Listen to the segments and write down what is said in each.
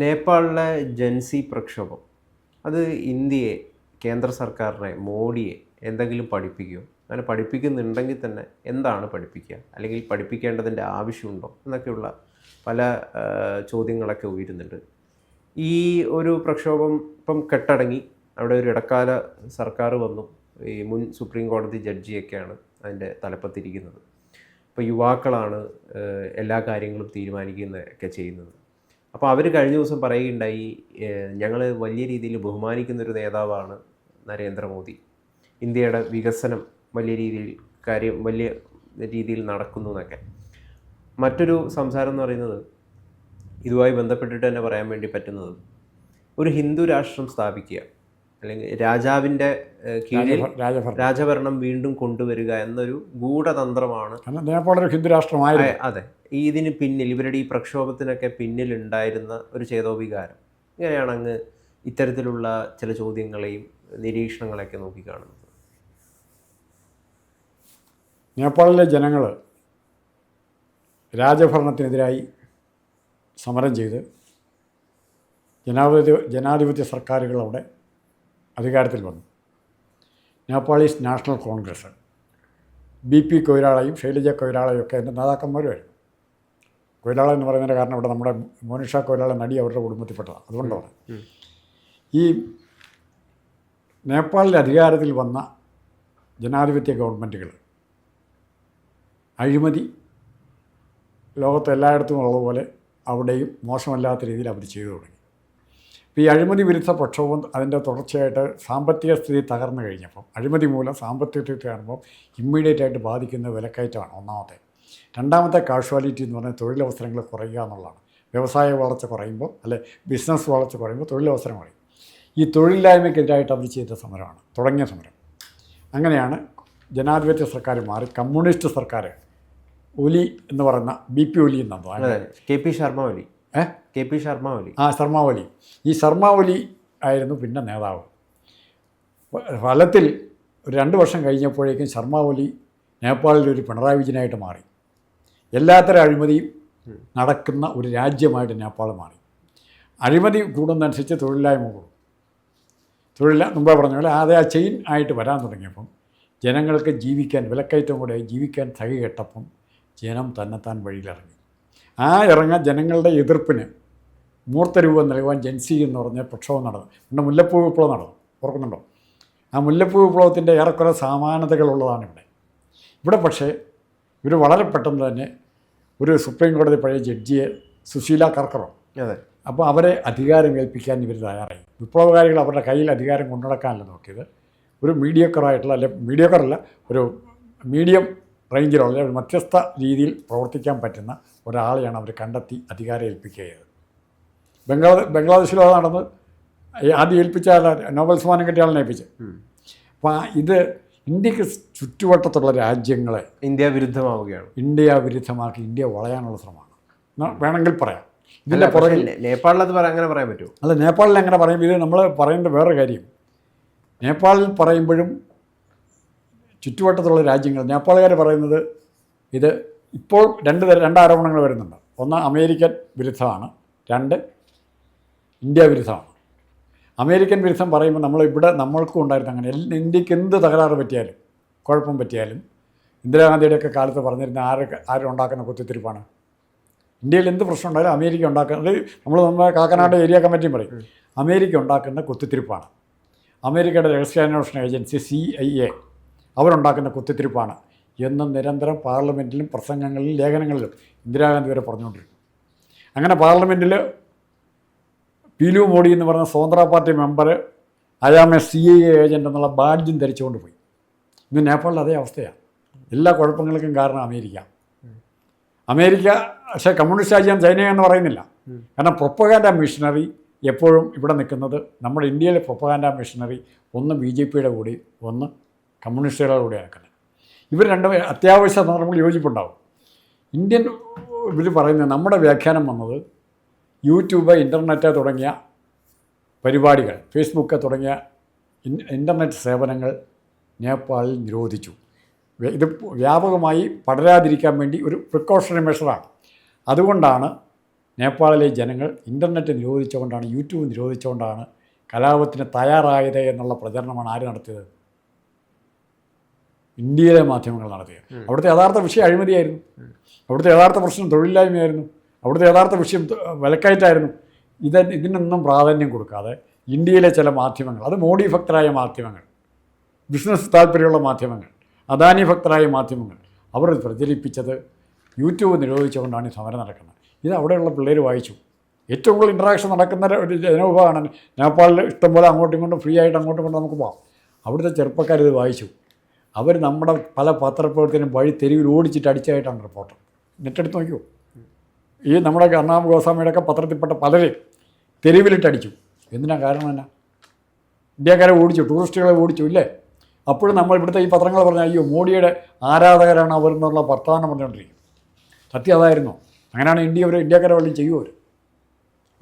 നേപ്പാളിലെ ജൻസി പ്രക്ഷോഭം. അത് ഇന്ത്യയെ കേന്ദ്ര സർക്കാരിനെ മോഡിയെ എന്തെങ്കിലും പഠിപ്പിക്കുമോ അങ്ങനെ പഠിപ്പിക്കുന്നുണ്ടെങ്കിൽ തന്നെ എന്താണ് പഠിപ്പിക്കുക? അല്ലെങ്കിൽ പഠിപ്പിക്കേണ്ടതിന്റെ ആവശ്യമുണ്ടോ? എന്നൊക്കെയുള്ള പല ചോദ്യങ്ങളൊക്കെ ഉയരുന്നുണ്ട്. ഈ ഒരു പ്രക്ഷോഭം ഇപ്പം കെട്ടടങ്ങി. അവിടെ ഒരു ഇടക്കാല സർക്കാർ വന്നു. ഈ മുൻ സുപ്രീം കോടതി ജഡ്ജിയൊക്കെയാണ് അതിന്റെ തലപ്പത്തിരിക്കുന്നത്. ഇപ്പോൾ യുവാക്കളാണ് എല്ലാ കാര്യങ്ങളും തീരുമാനിക്കുന്നതൊക്കെ ചെയ്യുന്നത്. അപ്പോൾ അവർ കഴിഞ്ഞ ദിവസം പറയുകയുണ്ടായി ഞങ്ങൾ വലിയ രീതിയിൽ ബഹുമാനിക്കുന്ന ഒരു നേതാവാണ് നരേന്ദ്രമോദി. ഇന്ത്യയുടെ വികസനം വലിയ രീതിയിൽ കാര്യം വലിയ രീതിയിൽ നടക്കുന്നു എന്നൊക്കെ. മറ്റൊരു സംസാരം എന്ന് പറയുന്നത് ഇതുമായി ബന്ധപ്പെട്ടിട്ട് തന്നെ പറയാൻ വേണ്ടി പറ്റുന്നത് ഒരു ഹിന്ദു രാഷ്ട്രം സ്ഥാപിക്കുക. അല്ലെങ്കിൽ രാജാവിന്റെ കീഴിൽ രാജഭരണം. വീണ്ടും കൊണ്ടുവരിക എന്നൊരു ഗൂഢതന്ത്രമാണ്. നേപ്പാൾ ഒരു ഹിന്ദു രാഷ്ട്രമായ അതെ. ഈ ഇതിന് പിന്നിൽ ഇവരുടെ ഈ പ്രക്ഷോഭത്തിനൊക്കെ പിന്നിലുണ്ടായിരുന്ന ഒരു ചേതോവികാരം ഇങ്ങനെയാണ് അങ്ങ് ഇത്തരത്തിലുള്ള ചില ചോദ്യങ്ങളെയും നിരീക്ഷണങ്ങളെയൊക്കെ നോക്കിക്കാണുന്നത്. നേപ്പാളിലെ ജനങ്ങൾ രാജഭരണത്തിനെതിരായി സമരം ചെയ്ത് ജനാധിപത്യ ജനാധിപത്യ സർക്കാരുകൾ അവിടെ അധികാരത്തിൽ വന്നു. Nepalese National Congress. B P കൊയ്രാളയും Shailaja കൊയ്രാളയും ഒക്കെ എന്റെ നേതാക്കന്മാരുമായിരുന്നു. കൊയ്രാള എന്ന് പറയുന്നതിന്റെ കാരണം ഇവിടെ നമ്മുടെ മോനിഷ കൊയ്രാള നടി അവരുടെ കുടുംബത്തിൽപ്പെട്ടതാണ്. അതുകൊണ്ടാണ്. ഈ നേപ്പാളിൽ അധികാരത്തിൽ വന്ന ജനാധിപത്യ ഗവൺമെന്റുകൾ അഴിമതി ലോകത്ത് എല്ലായിടത്തും ഉള്ളതുപോലെ അവിടെയും മോശമല്ലാത്ത രീതിയിൽ അവർ ചെയ്തു തുടങ്ങി. ഈ അഴിമതി വിരുദ്ധ പ്രക്ഷോഭം അതിന്റെ തുടർച്ചയായിട്ട് സാമ്പത്തിക സ്ഥിതി തകർന്നു കഴിഞ്ഞപ്പം അഴിമതി മൂലം സാമ്പത്തിക സ്ഥിതി തകർന്നപ്പോൾ ഇമ്മീഡിയറ്റ് ആയിട്ട് ബാധിക്കുന്ന വിലക്കയറ്റമാണ് ഒന്നാമത്തെ. രണ്ടാമത്തെ കാഷ്വാലിറ്റി എന്ന് പറഞ്ഞാൽ തൊഴിലവസരങ്ങൾ കുറയുക എന്നുള്ളതാണ്. വ്യവസായ വളർച്ച കുറയുമ്പോൾ അല്ലെ ബിസിനസ് വളർച്ച കുറയുമ്പോൾ തൊഴിലവസരം കുറയും. ഈ തൊഴിലില്ലായ്മയ്ക്കെതിരായിട്ട് അവർ ചെയ്ത സമരമാണ് തുടങ്ങിയ സമരം. അങ്ങനെയാണ് ജനാധിപത്യ സർക്കാർ മാറി കമ്മ്യൂണിസ്റ്റ് സർക്കാർ ഒലി എന്ന് പറയുന്ന ബി പി ഒലി എന്നാണ് കെ പി ശർമ്മ ഒലി. ഏ? കെ പി ശർമ്മ ഒലി ആ ശർമ്മ ഒലി ഈ ശർമ്മ ഒലി ആയിരുന്നു പിന്നെ നേതാവ്. ഫലത്തിൽ ഒരു രണ്ട് വർഷം കഴിഞ്ഞപ്പോഴേക്കും ശർമ്മ ഒലി നേപ്പാളിൽ ഒരു പിണറായി വിജയനായിട്ട് മാറി. എല്ലാത്തരം അഴിമതിയും നടക്കുന്ന ഒരു രാജ്യമായിട്ട് നേപ്പാൾ മാറി. അഴിമതി കൂടുന്നതനുസരിച്ച് തൊഴിലില്ലായ്മ കൂടും. തൊഴില മുമ്പേ പറഞ്ഞ പോലെ അത് ആ ചെയിൻ ആയിട്ട് വരാൻ തുടങ്ങിയപ്പം ജനങ്ങൾക്ക് ജീവിക്കാൻ വിലക്കയറ്റം കൂടെ ജീവിക്കാൻ തകി കെട്ടപ്പം ജനം തന്നെത്താൻ വഴിയിലിറങ്ങി. ആ ഇറങ്ങാൻ ജനങ്ങളുടെ എതിർപ്പിന് മൂർത്തരൂപം നൽകുവാൻ ജൻസി എന്ന് പറഞ്ഞ പ്രക്ഷോഭം നടന്നു. പിന്നെ മുല്ലപ്പൂ വിപ്ലവം നടന്നു. ഓർക്കുന്നുണ്ടോ? ആ മുല്ലപ്പൂ വിപ്ലവത്തിന്റെ ഏറെക്കുറെ സമാനതകളുള്ളതാണ് ഇവിടെ. ഇവിടെ പക്ഷേ ഇവർ വളരെ പെട്ടെന്ന് തന്നെ ഒരു സുപ്രീം കോടതി പഴയ ജഡ്ജിയെ സുശീല കർക്കറോ അതെ. അപ്പോൾ അവരെ അധികാരം ഏൽപ്പിക്കാൻ ഇവർ തയ്യാറായി. വിപ്ലവകാരികൾ അവരുടെ കയ്യിൽ അധികാരം കൊണ്ടുനടക്കാനല്ല നോക്കിയത്. ഒരു മീഡിയക്കറായിട്ടുള്ള അല്ലെ മീഡിയക്കറല്ല ഒരു മീഡിയം റേഞ്ചിലുള്ള മധ്യസ്ഥ രീതിയിൽ പ്രവർത്തിക്കാൻ പറ്റുന്ന ഒരാളെയാണ് അവർ കണ്ടെത്തി അധികാരം ഏൽപ്പിക്കുക ചെയ്തത് ബംഗ്ലാദേശ് ബംഗ്ലാദേശിലും അത് നടന്ന്. ആദ്യം ഏൽപ്പിച്ച നോബൽ സമ്മാനം കിട്ടിയ ആളിനെ ഏൽപ്പിച്ച് അപ്പം അപ്പോൾ ഇത് ഇന്ത്യയ്ക്ക് ചുറ്റുവട്ടത്തുള്ള രാജ്യങ്ങളെ ഇന്ത്യ വിരുദ്ധമാവുകയാണ്. ഇന്ത്യ വിരുദ്ധമാക്കി ഇന്ത്യ വളയാനുള്ള ശ്രമമാണ്. വേണമെങ്കിൽ പറയാം. ഇതിന്റെ പുറകിൽ നേപ്പാളിൽ അത് അങ്ങനെ പറയാൻ പറ്റുമോ? അല്ല നേപ്പാളിൽ അങ്ങനെ പറയും ഇത് നമ്മൾ പറയേണ്ട വേറെ കാര്യം. നേപ്പാളിൽ പറയുമ്പോഴും ചുറ്റുവട്ടത്തുള്ള രാജ്യങ്ങൾ. നേപ്പാളുകാർ പറയുന്നത് ഇത് ഇപ്പോൾ രണ്ട് തരം രണ്ട് ആരോപണങ്ങൾ വരുന്നുണ്ട്. ഒന്ന് അമേരിക്കൻ വിരുദ്ധമാണ്. രണ്ട് ഇന്ത്യ വിരുദ്ധമാണ്. അമേരിക്കൻ വിരുദ്ധം പറയുമ്പോൾ നമ്മൾ ഇവിടെ നമ്മൾക്കും ഉണ്ടായിരുന്നു അങ്ങനെ. ഇന്ത്യയ്ക്ക് എന്ത് തകരാറ് പറ്റിയാലും കുഴപ്പം പറ്റിയാലും ഇന്ദിരാഗാന്ധിയുടെയൊക്കെ കാലത്ത് പറഞ്ഞിരുന്ന ആരൊക്കെ ആരുണ്ടാക്കുന്ന കുത്തിത്തിരിപ്പാണ്? ഇന്ത്യയിൽ എന്ത് പ്രശ്നം ഉണ്ടായാലും അമേരിക്ക ഉണ്ടാക്കുന്നത് നമ്മൾ നമ്മുടെ കാക്കനാട് ഏരിയ കമ്മിറ്റിയും പറയും. അമേരിക്ക ഉണ്ടാക്കുന്ന കുത്തിത്തിരിപ്പാണ്. അമേരിക്കയുടെ രഹസ്യാന്വേഷണ ഏജൻസി സി ഐ എ അവരുണ്ടാക്കുന്ന കുത്തിത്തിരിപ്പാണ് എന്ന് നിരന്തരം പാർലമെന്റിലും പ്രസംഗങ്ങളിലും ലേഖനങ്ങളിലും ഇന്ദിരാഗാന്ധി വരെ പറഞ്ഞുകൊണ്ടിരുന്നു അങ്ങനെ പാർലമെന്റിൽ പീലു മോഡി എന്ന് പറഞ്ഞ സ്വതന്ത്ര party member I am a C I A agent എന്നുള്ള ബാഡ്ജും ധരിച്ചുകൊണ്ട് പോയി. ഇന്ന് നേപ്പാളിൽ അതേ അവസ്ഥയാണ് എല്ലാ കുഴപ്പങ്ങൾക്കും കാരണം അമേരിക്ക. അമേരിക്ക പക്ഷേ കമ്മ്യൂണിസ്റ്റ് രാജ്യം ചൈന എന്ന് പറയുന്നില്ല. കാരണം പ്രൊപ്പഗാൻഡ മിഷനറി എപ്പോഴും ഇവിടെ നിൽക്കുന്നത് നമ്മുടെ ഇന്ത്യയിലെ പ്രൊപ്പഗാൻഡ മിഷനറി ഒന്ന് ബി ജെ പിയുടെ കൂടി ഒന്ന് കമ്മ്യൂണിസ്റ്റുകളുടെ കൂടെ ഇവർ രണ്ടും അത്യാവശ്യ സന്ദർഭങ്ങൾ യോജിപ്പുണ്ടാവും. ഇന്ത്യൻ ഇവർ പറയുന്നത് നമ്മുടെ വ്യാഖ്യാനം വന്നത് യൂട്യൂബ് ഇന്റർനെറ്റ് തുടങ്ങിയ പരിപാടികൾ ഫേസ്ബുക്ക് തുടങ്ങിയ ഇൻ- ഇന്റർനെറ്റ് സേവനങ്ങൾ നേപ്പാളിൽ നിരോധിച്ചു. ഇത് വ്യാപകമായി പടരാതിരിക്കാൻ വേണ്ടി ഒരു പ്രിക്കോഷണറി മെഷറാണ് അതുകൊണ്ടാണ് നേപ്പാളിലെ ജനങ്ങൾ ഇന്റർനെറ്റ് നിരോധിച്ചുകൊണ്ടാണ് യൂട്യൂബ് നിരോധിച്ചുകൊണ്ടാണ് കലാപത്തിന് തയ്യാറായത് എന്നുള്ള പ്രചരണമാണ് ആര് നടത്തിയത്? ഇന്ത്യയിലെ മാധ്യമങ്ങൾ നടത്തിയത്. അവിടുത്തെ യഥാർത്ഥ വിഷയം അഴിമതിയായിരുന്നു. അവിടുത്തെ യഥാർത്ഥ പ്രശ്നം തൊഴിലില്ലായ്മയായിരുന്നു. അവിടുത്തെ യഥാർത്ഥ വിഷയം വിലക്കയറ്റായിരുന്നു. ഇത് ഇതിനൊന്നും പ്രാധാന്യം കൊടുക്കാതെ ഇന്ത്യയിലെ ചില മാധ്യമങ്ങൾ അത് മോഡി ഭക്തരായ മാധ്യമങ്ങൾ ബിസിനസ് താല്പര്യമുള്ള മാധ്യമങ്ങൾ അദാനി ഭക്തരായ മാധ്യമങ്ങൾ അവർ പ്രചരിപ്പിച്ചത് യൂട്യൂബ് നിരോധിച്ചുകൊണ്ടാണ് ഈ സമരം നടക്കുന്നത്. ഇത് അവിടെയുള്ള പിള്ളേർ വായിച്ചു. ഏറ്റവും കൂടുതൽ ഇൻട്രാക്ഷൻ നടക്കുന്ന ഒരു ജനവിഭാഗമാണ് നേപ്പാളിൽ ഇഷ്ടംപോലെ അങ്ങോട്ടും ഇങ്ങോട്ടും ഫ്രീ ആയിട്ട് അങ്ങോട്ടും ഇങ്ങോട്ടും നമുക്ക് പോകാം അവിടുത്തെ ചെറുപ്പക്കാരിത് വായിച്ചു. അവർ നമ്മുടെ പല പത്രപ്രവർത്തനം വഴി തെരുവിൽ ഓടിച്ചിട്ട് അടിച്ചായിട്ടാണ് റിപ്പോർട്ടർ നെറ്റെടുത്ത് നോക്കിയോ? ഈ നമ്മുടെ കർണാമ ഗോസ്വാമിയുടെ ഒക്കെ പത്രത്തിൽപ്പെട്ട പലരെയും തെരുവിലിട്ട് അടിച്ചു. എന്തിനാ കാരണം എന്നാ? ഇന്ത്യക്കാരെ ഓടിച്ചു ടൂറിസ്റ്റുകളെ ഓടിച്ചു ഇല്ലേ? അപ്പോഴും നമ്മൾ ഇവിടുത്തെ ഈ പത്രങ്ങൾ പറഞ്ഞു അയ്യോ മോഡിയുടെ ആരാധകരാണ് അവർ എന്നുള്ള വർത്തമാനം പറഞ്ഞുകൊണ്ടിരിക്കും സത്യം അതായിരുന്നു. അങ്ങനെയാണ് ഇന്ത്യ ഒരു ഇന്ത്യക്കാരെ വള്ളി ചെയ്യുമോ അവർ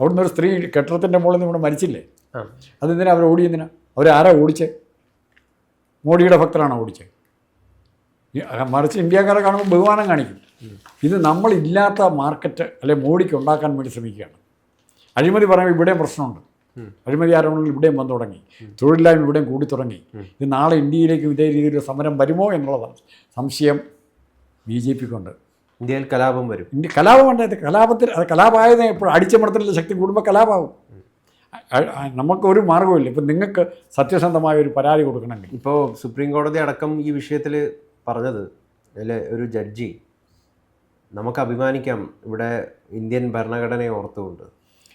അവിടുന്ന് ഒരു സ്ത്രീ കെട്ടിടത്തിന്റെ മുകളിൽ നിന്ന് ഇവിടെ മരിച്ചില്ലേ? ആ. അതെന്തിനാ അവർ ഓടിയെന്തിനാ അവരാരാ ഓടിച്ചേ? മോഡിയുടെ ഭക്തരാണ് ഓടിച്ചത് മറിച്ച് ഇന്ത്യക്കാരെ കാണുമ്പോൾ ബഹുമാനം കാണിക്കും. ഇത് നമ്മളില്ലാത്ത മാർക്കറ്റ് അല്ലെ മോഡിക്ക് ഉണ്ടാക്കാൻ വേണ്ടി ശ്രമിക്കുകയാണ്. അഴിമതി പറയുമ്പോൾ ഇവിടെയും പ്രശ്നമുണ്ട്. അഴിമതി ആരോപണങ്ങൾ ഇവിടെയും വന്നു തുടങ്ങി. തൊഴിലില്ലായ്മ ഇവിടെയും കൂടി തുടങ്ങി. ഇത് നാളെ ഇന്ത്യയിലേക്ക് ഇതേ രീതിയിൽ സമരം വരുമോ എന്നുള്ളതാണ് സംശയം ബി ജെ പിക്കുണ്ട് ഇന്ത്യയിൽ കലാപം വരും. ഇന്ത്യ കലാപം ഉണ്ടായത് കലാപത്തിൽ കലാപമായത് എപ്പോഴും അടിച്ചമർത്തലിന്റെ ശക്തി കൂടുമ്പോൾ അ- നമുക്കൊരു മാർഗമില്ല ഇപ്പം നിങ്ങൾക്ക് സത്യസന്ധമായ ഒരു പരാതി കൊടുക്കണമെങ്കിൽ. ഇപ്പോൾ സുപ്രീം കോടതി അടക്കം ഈ വിഷയത്തിൽ പറഞ്ഞത് അതിൽ ഒരു ജഡ്ജി നമുക്ക് അഭിമാനിക്കാം ഇവിടെ ഇന്ത്യൻ ഭരണഘടനയെ ഓർത്തുകൊണ്ട്.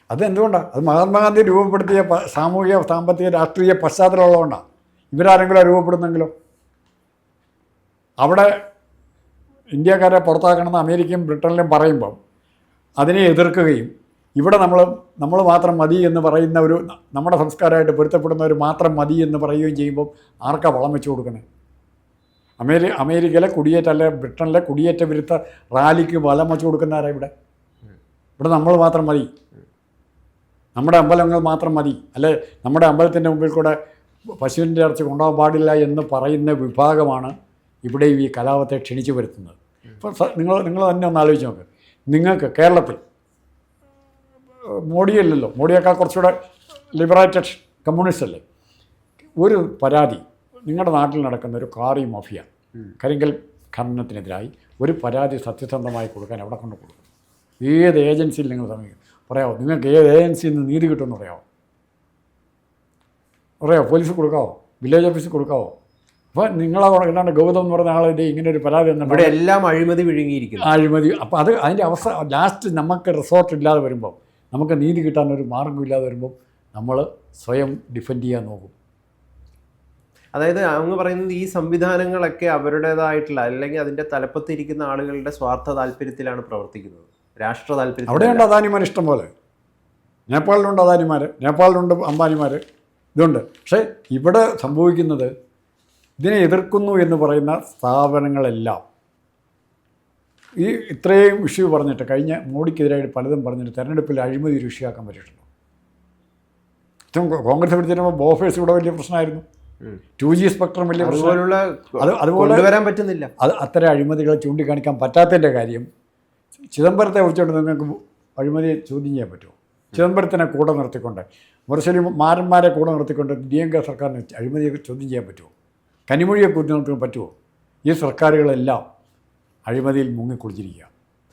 അത് എന്തുകൊണ്ടാണ് അത് മഹാത്മാഗാന്ധി രൂപപ്പെടുത്തിയ സാമൂഹിക സാമ്പത്തിക രാഷ്ട്രീയ പശ്ചാത്തലമുള്ളതുകൊണ്ടാണ് ഇവരാരെങ്കിലും രൂപപ്പെടുന്നെങ്കിലോ? അവിടെ ഇന്ത്യക്കാരെ പുറത്താക്കണമെന്ന് അമേരിക്കയും ബ്രിട്ടനിലും പറയുമ്പം അതിനെ എതിർക്കുകയും ഇവിടെ നമ്മൾ നമ്മൾ മാത്രം മതി എന്ന് പറയുന്ന ഒരു നമ്മുടെ സംസ്കാരമായിട്ട് പൊരുത്തപ്പെടുന്നവർ മാത്രം മതി എന്ന് പറയുകയും ചെയ്യുമ്പോൾ ആർക്കാ വളം വെച്ച് കൊടുക്കുന്നത് അമേരി അമേരിക്കയിലെ കുടിയേറ്റ അല്ലെ ബ്രിട്ടനിലെ കുടിയേറ്റ വിരുദ്ധ റാലിക്ക് വലം വെച്ച് കൊടുക്കുന്നവരാ ഇവിടെ? ഇവിടെ നമ്മൾ മാത്രം മതി. നമ്മുടെ അമ്പലങ്ങൾ മാത്രം മതി. അല്ലെ? നമ്മുടെ അമ്പലത്തിന്റെ മുമ്പിൽ കൂടെ പശുവിന്റെ ഇറച്ചി കൊണ്ടുപോകാൻ പാടില്ല എന്ന് പറയുന്ന വിഭാഗമാണ് ഇവിടെയും ഈ കലാപത്തെ ക്ഷണിച്ചു വരുത്തുന്നത്. ഇപ്പം നിങ്ങൾ നിങ്ങൾ തന്നെ ഒന്ന് ആലോചിച്ച് നോക്ക്. നിങ്ങൾക്ക് കേരളത്തിൽ മോഡിയല്ലല്ലോ. മോഡിയേക്കാൾ കുറച്ചുകൂടെ ലിബറേറ്റഡ് കമ്മ്യൂണിസ്റ്റ് അല്ലേ ഒരു പരാതി. നിങ്ങളുടെ നാട്ടിൽ നടക്കുന്ന ഒരു കാറി മാഫിയ കരിങ്കൽ ഖനനത്തിനെതിരായി ഒരു പരാതി സത്യസന്ധമായി കൊടുക്കാൻ എവിടെ കൊണ്ട് കൊടുക്കും? ഏത് ഏജൻസിയിൽ നിങ്ങൾ സമീപിക്കും? പറയാമോ നിങ്ങൾക്ക് ഏത് ഏജൻസിയിൽ നിന്ന് നീതി കിട്ടുമെന്ന് പറയാമോ പറയാമോ പോലീസ് കൊടുക്കാവോ? വില്ലേജ് ഓഫീസിൽ കൊടുക്കാവോ? അപ്പോൾ നിങ്ങളെ ഇല്ലാണ്ട് ഗൗതം എന്ന് പറഞ്ഞ ആളിന്റെ ഇങ്ങനെ ഒരു പരാതി ഇവിടെ എല്ലാം അഴിമതി വിഴുങ്ങിയിരിക്കുന്നു. അഴിമതി. അപ്പോൾ അത് അതിന്റെ അവസ്ഥ ലാസ്റ്റ് നമുക്ക് റിസോർട്ട് ഇല്ലാതെ വരുമ്പോൾ നമുക്ക് നീതി കിട്ടാൻ ഒരു മാർഗമില്ലാതെ വരുമ്പോൾ നമ്മൾ സ്വയം ഡിഫെൻഡ് ചെയ്യാൻ നോക്കും. അതായത് അങ്ങ് പറയുന്നത് ഈ സംവിധാനങ്ങളൊക്കെ അവരുടേതായിട്ടുള്ള അല്ലെങ്കിൽ അതിന്റെ തലപ്പത്തിരിക്കുന്ന ആളുകളുടെ സ്വാർത്ഥ താല്പര്യത്തിലാണ് പ്രവർത്തിക്കുന്നത്. രാഷ്ട്ര താല്പര്യം അവിടെയുണ്ട് അദാനിമാർ ഇഷ്ടം പോലെ. നേപ്പാളിലുണ്ട് അദാനിമാർ നേപ്പാളിലുണ്ട് അംബാനിമാർ ഇതുണ്ട്. പക്ഷേ ഇവിടെ സംഭവിക്കുന്നത് ഇതിനെ എതിർക്കുന്നു എന്ന് പറയുന്ന സ്ഥാപനങ്ങളെല്ലാം ഈ ഇത്രയും ഇഷ്യൂ പറഞ്ഞിട്ട് കഴിഞ്ഞ മോഡിക്കെതിരായിട്ട് പലതും പറഞ്ഞിട്ട് തെരഞ്ഞെടുപ്പിൽ അഴിമതി ഒരു ഇഷ്യൂ പറ്റിയിട്ടുണ്ടോ? കോൺഗ്രസ് പിടിച്ചിരുമ്പോൾ ബോഫേഴ്സ് ഇവിടെ വലിയ പ്രശ്നമായിരുന്നു. ടു ജി സ്പെക്ട്രം വലിയ പ്രശ്നമുള്ള അതുപോലുള്ള അത് അതുപോലെ വരാൻ പറ്റുന്നില്ല. അത് അത്തരം അഴിമതികളെ ചൂണ്ടിക്കാണിക്കാൻ പറ്റാത്തതിന്റെ കാര്യം ചിദംബരത്തെ കുറിച്ചുകൊണ്ട് നിങ്ങൾക്ക് അഴിമതി ചോദ്യം ചെയ്യാൻ പറ്റുമോ? ചിദംബരത്തിനെ കൂടെ നിർത്തിക്കൊണ്ട് മുറശ്ശേരി മാരന്മാരെ കൂടെ നിർത്തിക്കൊണ്ട് ഡി എം കെ സർക്കാരിന് അഴിമതിയെ ചോദ്യം ചെയ്യാൻ പറ്റുമോ? കനിമൊഴിയെ കൂട്ടി നിർത്താൻ പറ്റുമോ? ഈ സർക്കാരുകളെല്ലാം അഴിമതിയിൽ മുങ്ങിക്കുളിച്ചിരിക്കുക.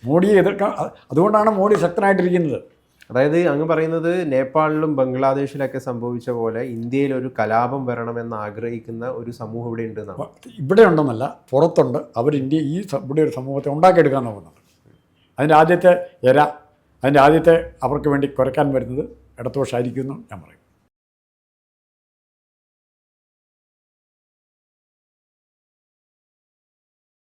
മോഡിയെ എതിർക്കാൻ അതുകൊണ്ടാണ് മോഡി ശക്തനായിട്ടിരിക്കുന്നത്. അതായത് അങ്ങ് പറയുന്നത് നേപ്പാളിലും ബംഗ്ലാദേശിലൊക്കെ സംഭവിച്ച പോലെ ഇന്ത്യയിൽ ഒരു കലാപം വരണമെന്ന് ആഗ്രഹിക്കുന്ന ഒരു സമൂഹം ഇവിടെ ഉണ്ട് ഇവിടെ ഉണ്ടെന്നല്ല പുറത്തുണ്ട്. അവർ ഇന്ത്യ ഈ ഇവിടെ ഒരു സമൂഹത്തെ ഉണ്ടാക്കിയെടുക്കാൻ നോക്കുന്നുണ്ട് അതിന്റെ ആദ്യത്തെ എര അതിന്റെ ആദ്യത്തെ അവർക്ക് വേണ്ടി കുറയ്ക്കാൻ വരുന്നത് ഇടതുപക്ഷമായിരിക്കും എന്ന് ഞാൻ പറയും.